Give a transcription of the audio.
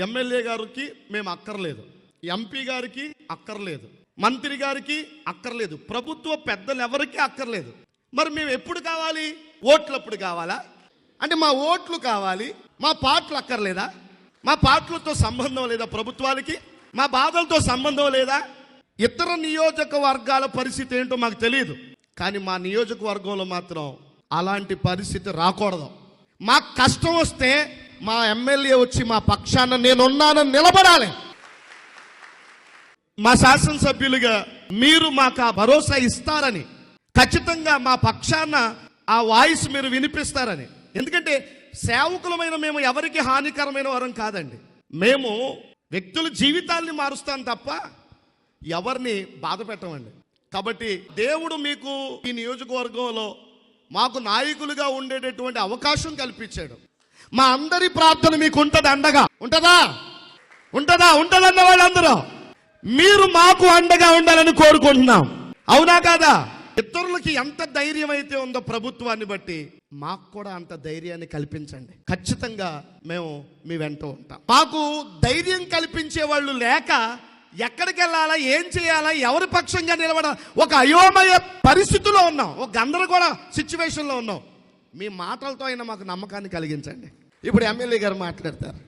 MLA గారికి మేము అక్కర్లేదు. ఎంపీ గారికి అక్కర్లేదు. మంత్రి గారికి అక్కర్లేదు. ప్రభుత్వ పెద్దలు ఎవరికి అక్కర్లేదు. మరి మేము ఎప్పుడు కావాలి? ఓట్లప్పుడు కావాలా? అంటే మా ఓట్లు కావాలి. మా పాటలు అక్కర్లేదా? మా పాటలతో సంబంధం లేదా ప్రభుత్వాలకి మా బాధలతో సంబంధం లేదా? ఇతర నియోజకవర్గాల పరిస్థితి ఏంటో మాకు తెలియదు. కానీ మా నియోజకవర్గంలో మాత్రం అలాంటి పరిస్థితి రాకూడదు. మాకు కష్టం వస్తే మా ఎమ్మెల్యే వచ్చి మా పక్షాన నేనున్నానని నిలబడాలి. మా శాసనసభ్యులుగా మీరు మాకు ఆ భరోసా ఇస్తారని ఖచ్చితంగా మా పక్షాన ఆ వాయిస్ మీరు వినిపిస్తారని. ఎందుకంటే సేవకులమైన మేము ఎవరికి హానికరమైన వరం కాదండి. మేము వ్యక్తుల జీవితాల్ని మారుస్తాం తప్ప ఎవరిని బాధ పెట్టమండి. కాబట్టి దేవుడు మీకు ఈ నియోజకవర్గంలో మాకు నాయకులుగా ఉండేటటువంటి అవకాశం కల్పించాడు. మా అందరి ప్రార్థన మీకు ఉంటుంది అండగా. ఉంటుందా? ఉంటుందా? ఉంటుందన్న వాళ్ళందరూ. మీరు మాకు అండగా ఉండాలని కోరుకుంటున్నాం. అవునా కాదా? ఇతరులకి ఎంత ధైర్యం అయితే ఉందో ప్రభుత్వాన్ని బట్టి మాకు కూడా అంత ధైర్యాన్ని కల్పించండి. ఖచ్చితంగా మేము మీ వెంట ఉంటాం. మాకు ధైర్యం కల్పించే వాళ్ళు లేక ఎక్కడికి వెళ్ళాలా ఏం చేయాలా ఎవరి పక్షంగా నిలబడాలి ఒక అయోమయ పరిస్థితిలో ఉన్నాం. ఒక గందరగోళ సిచ్యువేషన్లో ఉన్నాం. మీ మాటలతో అయినా మాకు నమ్మకాన్ని కలిగించండి. ఇప్పుడు ఎమ్మెల్యే గారు మాట్లాడతారు.